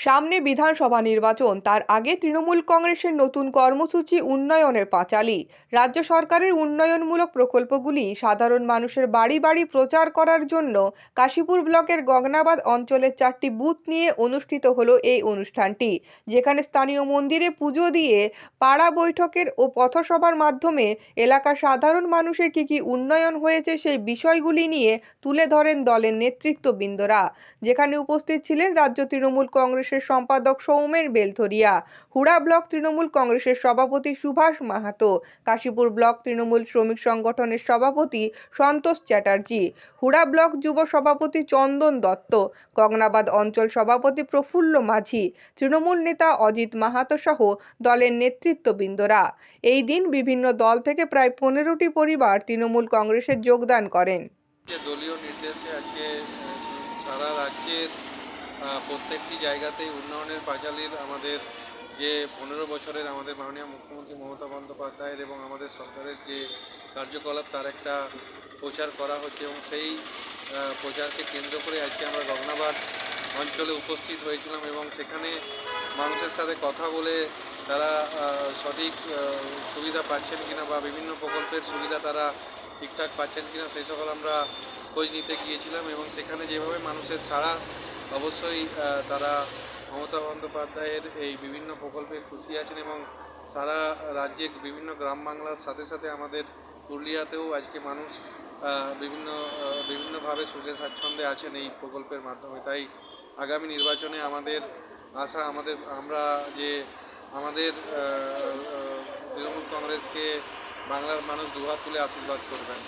সামনে বিধানসভা নির্বাচন, তার আগে তৃণমূল কংগ্রেসের নতুন কর্মসূচি উন্নয়নের পাঁচালী। রাজ্য সরকারের উন্নয়নমূলক প্রকল্পগুলি সাধারণ মানুষের বাড়ি বাড়ি প্রচার করার জন্য কাশীপুর ব্লকের গগনাবাদ অঞ্চলের চারটি বুথ নিয়ে অনুষ্ঠিত হলো এই অনুষ্ঠানটি, যেখানে স্থানীয় মন্দিরে পুজো দিয়ে পাড়া বৈঠকের ও পথসভার মাধ্যমে এলাকার সাধারণ মানুষের কী কী উন্নয়ন হয়েছে সেই বিষয়গুলি নিয়ে তুলে ধরেন দলের নেতৃত্ববৃন্দরা। যেখানে উপস্থিত ছিলেন রাজ্য তৃণমূল কংগ্রেসের সম্পাদক সৌমেন বেলথরিয়া, হুড়া ব্লক তৃণমূল কংগ্রেসের সভাপতি সুভাষ মাহাতো, কাশীপুর ব্লক তৃণমূল শ্রমিক সংগঠনের সভাপতি সন্তোষ চ্যাটার্জি, হুড়া ব্লক যুব সভাপতি চন্দন দত্ত, গগনাবাদ অঞ্চল সভাপতি প্রফুল্ল মাঝি, তৃণমূল নেতা অজিত মাহাতো সহ দলের নেতৃত্ববৃন্দরা। এই দিন বিভিন্ন দল থেকে প্রায় পনেরোটি পরিবার তৃণমূল কংগ্রেসে যোগদান করেন। দলীয় নির্দেশে আজকে সারা রাজ্যের প্রত্যেকটি জায়গাতেই উন্নয়নের পাঁচালীর আমাদের যে পনেরো বছরের আমাদের মাননীয় মুখ্যমন্ত্রী মমতা বন্দ্যোপাধ্যায়ের এবং আমাদের সরকারের যে কার্যকলাপ, তার একটা প্রচার করা হচ্ছে এবং সেই প্রচারকে কেন্দ্র করে আজকে আমরা রগনাবাদ অঞ্চলে উপস্থিত হয়েছিলাম এবং সেখানে মানুষের সাথে কথা বলে তারা সঠিক সুবিধা পাচ্ছেন কিনা বা বিভিন্ন প্রকল্পের সুবিধা তারা ঠিকঠাক পাচ্ছেন কিনা, সেই সকল আমরা খোঁজ নিতে গিয়েছিলাম এবং সেখানে যেভাবে মানুষের সাড়া, অবশ্যই তারা মমতা বন্দ্যোপাধ্যায়ের এই বিভিন্ন প্রকল্পে খুশি আছেন এবং সারা রাজ্যে বিভিন্ন গ্রাম বাংলার সাথে সাথে আমাদের পুরুলিয়াতেও আজকে মানুষ বিভিন্ন বিভিন্নভাবে সুখে স্বাচ্ছন্দ্যে আছেন এই প্রকল্পের মাধ্যমে। তাই আগামী নির্বাচনে আমাদের আশা, আমাদের, আমরা যে আমাদের তৃণমূল কংগ্রেসকে বাংলার মানুষ দুহাত তুলে আশীর্বাদ করবেন।